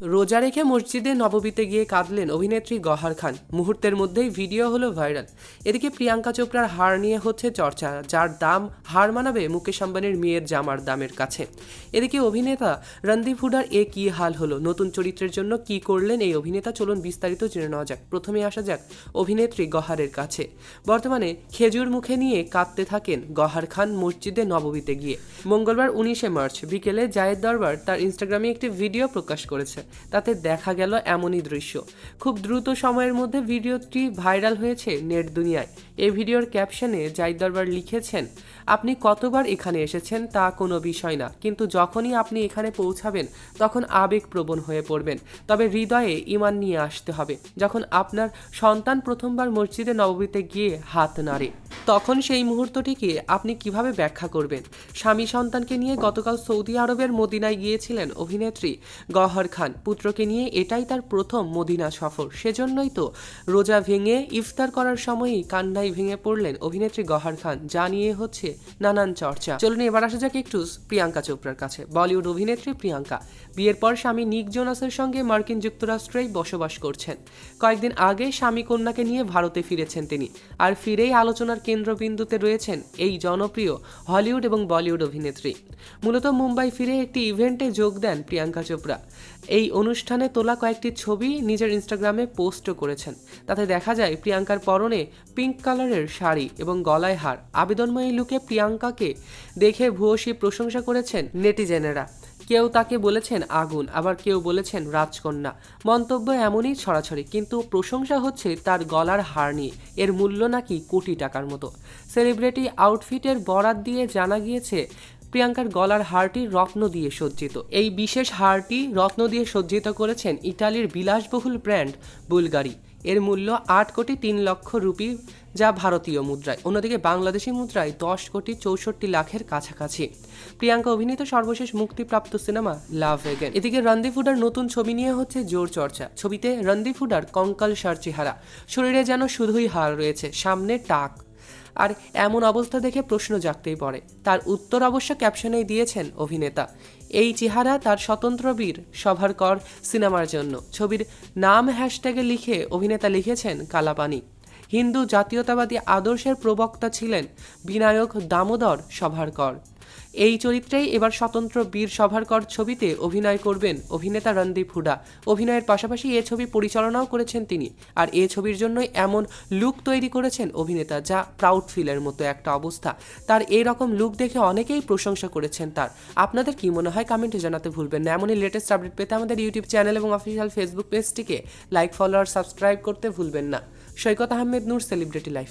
রোজা রেখে মসজিদে নববীতে গিয়ে কাঁদলেন অভিনেত্রী গহার খান। মুহূর্তের মধ্যেই ভিডিও হলো ভাইরাল। এদিকে প্রিয়াঙ্কা চোপড়ার হার নিয়ে হচ্ছে চর্চা, যার দাম হার মানাবে মুকেশ আম্বানির মেয়ের জামার দামের কাছে। এদিকে অভিনেতা রণদীপ হুডার এ কি হাল হলো, নতুন চরিত্রের জন্য কি করলেন এই অভিনেতা চলুন বিস্তারিত জেনে নেওয়া যাক। প্রথমে আসা যাক অভিনেত্রী গহারের কাছে। বর্তমানে খেজুর মুখে নিয়ে কাঁদতে থাকেন গহার খান মসজিদে নববীতে গিয়ে। মঙ্গলবার উনিশে মার্চ বিকেলে জায়েদ দরবার তার ইনস্টাগ্রামে একটি ভিডিও প্রকাশ করেছে। তাতে দেখা গেল এমনই দৃশ্য। খুব দ্রুত সময়ের মধ্যে ভিডিওটি ভাইরাল হয়েছে নেট দুনিয়ায়। এই ভিডিওর ক্যাপশনে জায়েদ দরবার লিখেছেন, আপনি কতবার এখানে এসেছেন তা কোনো বিষয় না, কিন্তু যখনই আপনি এখানে পৌঁছাবেন, তখন আবেগপ্রবণ হয়ে পড়বেন। তবে হৃদয়ে ইমান নিয়ে আসতে হবে। যখন আপনার সন্তান প্রথমবার মসজিদে নববীতে গিয়ে হাত নাড়ে, তখন সেই মুহূর্তটিকে আপনি কীভাবে ব্যাখ্যা করবেন? স্বামী সন্তানকে নিয়ে গতকাল সৌদি আরবের মদিনায় গিয়েছিলেন অভিনেত্রী গহর খান। পুত্রকে নিয়ে এটাই তার প্রথম মদিনা সফর। সেজন্যই তো রোজা ভেঙে ইফতার করার সময়ই কান্নায় ভেঙে পড়লেন অভিনেত্রী গহর খান, যা নিয়ে হচ্ছে নানান চর্চা। চলুন এবার আসা যাক একটু প্রিয়াঙ্কা চোপড়ার কাছে। বলিউড অভিনেত্রী প্রিয়াঙ্কা, বিয়ের পর স্বামী নিক জোনাসের সঙ্গে মার্কিন যুক্তরাষ্ট্রেই বসবাস করছেন। কয়েকদিন আগে স্বামী কন্যাকে নিয়ে ভারতে ফিরেছেন তিনি। আর ফিরেই আলোচনার কেন্দ্রবিন্দুতে রয়েছেন এই জনপ্রিয় হলিউড এবং বলিউড অভিনেত্রী। মূলত মুম্বাই ফিরে একটি ইভেন্টে যোগ দেন প্রিয়াঙ্কা চোপড়া। এই অনুষ্ঠানে তোলা কয়েকটি ছবি নিজের ইনস্টাগ্রামে পোস্টও করেছেন। তাতে দেখা যায় প্রিয়াঙ্কার পরনে পিঙ্ক কালারের শাড়ি এবং গলায় হার। আবেদনময়ী লুকে প্রিয়াঙ্কাকে দেখে ভূয়সী প্রশংসা করেছেন নেটিজেনেরা। কেউ তাকে বলেছেন আগুন, আবার কেউ বলেছেন রাজকন্যা। মন্তব্য এমনই ছড়াছড়ি, কিন্তু প্রশংসা হচ্ছে তার গলার হার নিয়ে। এর মূল্য নাকি কোটি টাকার মতো। সেলিব্রিটি আউটফিটের বরাত দিয়ে জানা গিয়েছে প্রিয়াঙ্কার গলার হারটি রত্ন দিয়ে সজ্জিত। এই বিশেষ হারটি রত্ন দিয়ে সজ্জিত করেছেন ইটালির বিলাসবহুল ব্র্যান্ড বুলগারি। এর মূল্য আট কোটি তিন লক্ষ রুপি, যা ভারতীয় মুদ্রায়। অন্যদিকে বাংলাদেশি মুদ্রায় দশ কোটি চৌষট্টি লাখের কাছাকাছি। প্রিয়াঙ্কা অভিনীত সর্বশেষ মুক্তিপ্রাপ্ত সিনেমা লাভ এগেন এদিকে রণদীপ হুডার নতুন ছবি নিয়ে হচ্ছে জোর চর্চা। ছবিতে রণদীপ হুডার কঙ্কাল সার চেহারা শরীরে যেন শুধুই হার রয়েছে, সামনে টাক। আর এমন অবস্থা দেখে প্রশ্ন জাগতেই পড়ে। তার উত্তর অবশ্য ক্যাপশনেই দিয়েছেন অভিনেতা। এই চেহারা তার স্বতন্ত্র বীর সভার কর সিনেমার জন্য। ছবির নাম হ্যাশট্যাগে লিখে অভিনেতা লিখেছেন কালাপানি। হিন্দু জাতীয়তাবাদী আদর্শের প্রবক্তা ছিলেন বিনায়ক দামোদর সভারকর। এই চরিত্রেই এবার স্বতন্ত্র বীর সভারকর ছবিতে অভিনয় করবেন অভিনেতা রণদীপ হুডা। অভিনয়ের পাশাপাশি এ ছবি পরিচালনাও করেছেন তিনি। আর এ ছবির জন্যই এমন লুক তৈরি করেছেন অভিনেতা, যা প্রাউড ফিলের মতো একটা অবস্থা। তার এই রকম লুক দেখে অনেকেই প্রশংসা করেছেন তার। আপনাদের কি মনে হয় কমেন্টে জানাতে ভুলবেন না। এমনই লেটেস্ট আপডেট পেতে আমাদের ইউটিউব চ্যানেল এবং অফিসিয়াল ফেসবুক পেজটিকে লাইক ফলো আর সাবস্ক্রাইব করতে ভুলবেন না। Saikat Ahmed, Noor celebrity life